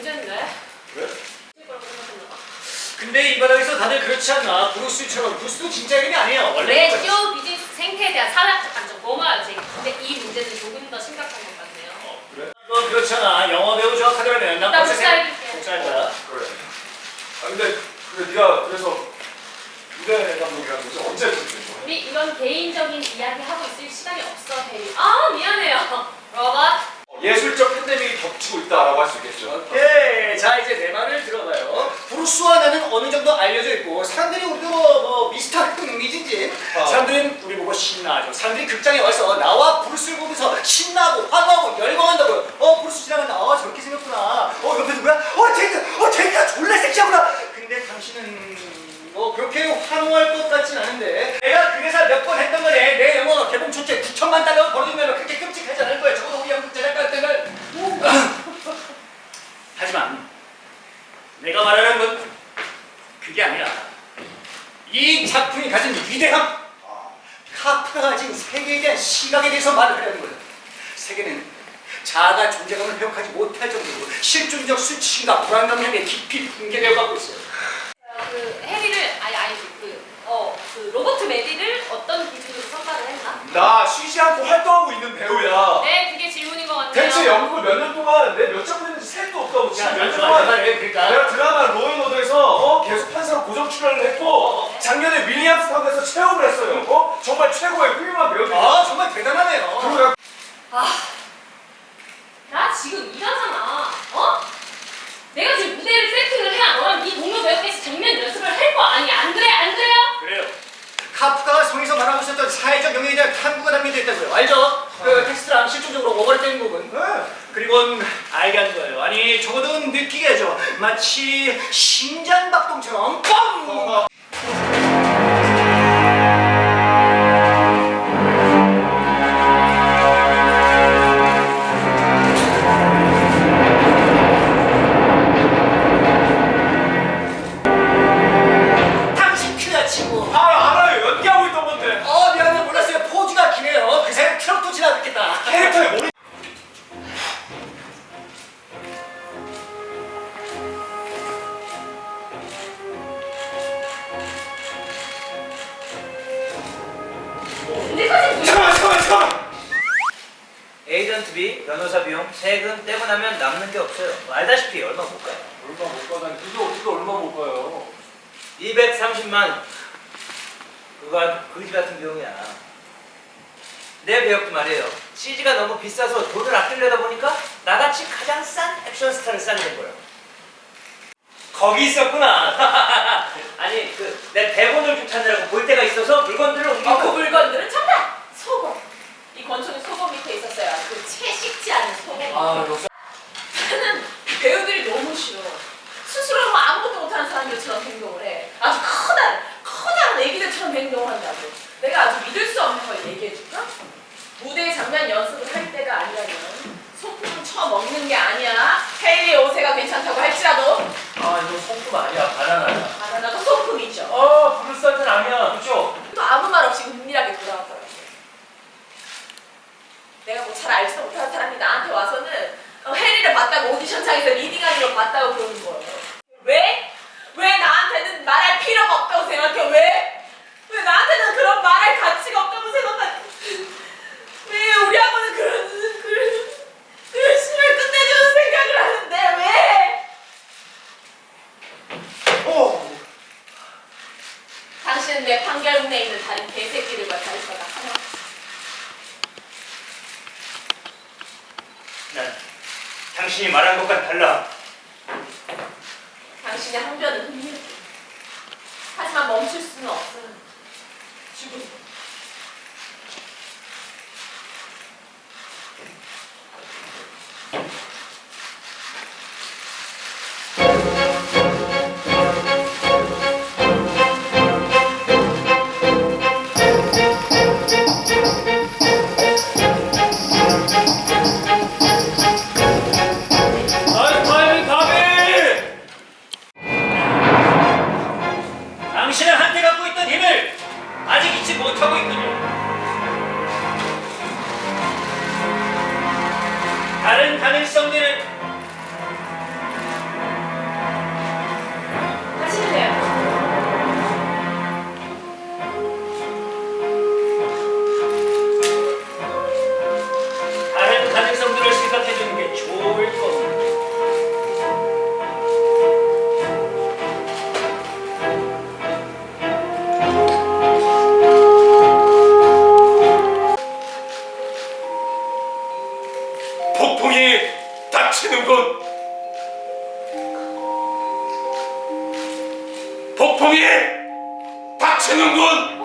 문제인데? 왜? 봐. 근데 이 바닥에서 다들 그렇지 않나? 브루스처럼 브루스도 진짜 이름이 아니에요. 원래 내 이거야. 쇼 비즈니스 생태에 대한 사회학적 관점 넘어야지. 근데 이 문제는 조금 더 심각한 것 같네요. 어 그래? 너 그렇잖아. 영어 배우 좋아하더라면 난나 생- 복사해줄게. 복사할 거야. 그래. 아 근데 그래 네가 그래서 무대 감독이라는 거지 언제 된 거야? 우리 이런 개인적인 이야기 하고 있을 시간이 없어, 대리. 아, 미안해요. 로봇. 어, 예술적 팬데믹이 겹치고 있다라고 할 수 있겠죠. 오케이. 자 이제 내 말을 들어봐요. 브루스와 나는 어느 정도 알려져 있고 사람들이 우리도 뭐, 뭐 미스터 흥미진진. 아. 사람들은 우리 보고 신나죠. 사람들이 극장에 와서 나와 브루스를 보면서 신나고 환호하고 열광한다고요. 어 브루스 지나간다. 아 저렇게 생겼구나. 어 옆에 누구야? 어 제이크. 어 제이크가 졸라 섹시하구나. 근데 당신은 뭐 그렇게 환호할 것 같진 않은데 내가 그 회사 몇 번 했던 거네. 내 영어 개봉 초째 9천만 달러 벌어주면 그렇게 끔찍하지 않을 거야. 적어도 우리 한국 제작가한테는. 하지만 내가 말하는 건 그게 아니라 이 작품이 가진 위대함 카프가 가진 세계에 대한 시각에 대해서 말을 하려는 거예요 세계는 자아가 존재감을 회복하지 못할 정도로 실존적 수치심과 불안감에 깊이 붕괴되어 가고 있어요 어, 그 해리를 아니 아니지 그어 그 로버트 메리를 어떤 기준으로 선발을 했나? 나 쉬지 않고 활동하고 있는 배우야. 네, 그게 질문인 것 같아요. 대체 연극을 몇 년 동안 내몇 작품 했는지 셋도 없다고 지금 몇 년 동안 그러니까 내가 드라마 로이너드에서 어, 계속 판사로 고정 출연을 했고 작년에 윌리엄스 타운에서 체험을 했어요. 어? 정말 최고의 훌륭한 배우들. 아 정말 대단하네요 그리고 아, 나 지금 일하잖아. 어? 내가 지금 무대를 세팅을 해야 너랑 네 동료 배우께서 정면 연습을 할 거 아니? 안 그래? 안 그래요? 그래요 카프카가 성에서 말하고 있었던 사회적 영역에 대한 탐구가 담겨져 있다고요 알죠? 그 텍스트랑 실존적으로 오버랩되는 부분 네. 그리고는 알게 한 거예요. 아니 적어도 느끼게 하죠. 마치 심장박동처럼 뻥! 에이전트비, 변호사 비용, 세금 떼고 나면 남는 게 없어요. 뭐 알다시피 얼마 못 가요. 얼마 못 가다니. 그게 어떻게 얼마 못 가요? 230만. 그거 거지 같은 비용이야. 내 배역도 말이에요. CG가 너무 비싸서 돈을 아끼려다 보니까 나같이 가장 싼 액션 스타를 싸게 된 거예요. 거기 있었구나. 아니 그 내 대본을 좀 찾느라고 볼 때가 있어서 물건들을 옮기고. 어, 그 물건들은 정답! 권총이 소금 밑에 있었어요. 그 채 식지 않은 소금. 아 역시 나는 배우들이 너무 싫어. 스스로 뭐 아무것도 못하는 사람들처럼 행동을 해. 아주 커다란, 커다란 애기들처럼 행동을 한다고. 내가 아주 믿을 수 없는 걸 얘기해줄까? 무대 장면 연습을 할 때가 아니라면 소품을 쳐먹는 게 아니야. 헤일리 오세가 괜찮다고 할지라도 아 이거 성품 아니야 바나나야. 바나나도 소품이죠. 어 브루스한테는 아니야 그죠? 또 아무 말 없이 은밀하게 돌아왔더라고. 내가 뭐 잘 알지도 못하는 사람이 나한테 와서는 어, 해리를 봤다고 오디션장에서 리딩하는 걸 봤다고 그러는 거예요. 왜? 왜 나한테는 말할 필요가 없다고 생각해? 왜? 왜 나한테는 그런 말할 가치가 없다고 생각하지? 왜 우리하고는 그런 그런 그런 신을 끝내주는 생각을 하는데 왜? 어. 당신은 내 판결문에 있는 다른 개새끼들과 다를 거다 하나. 난 당신이 말한 것과는 달라. 당신의 항변은 흥미롭다. 하지만 멈출 수는 없어요. 생명군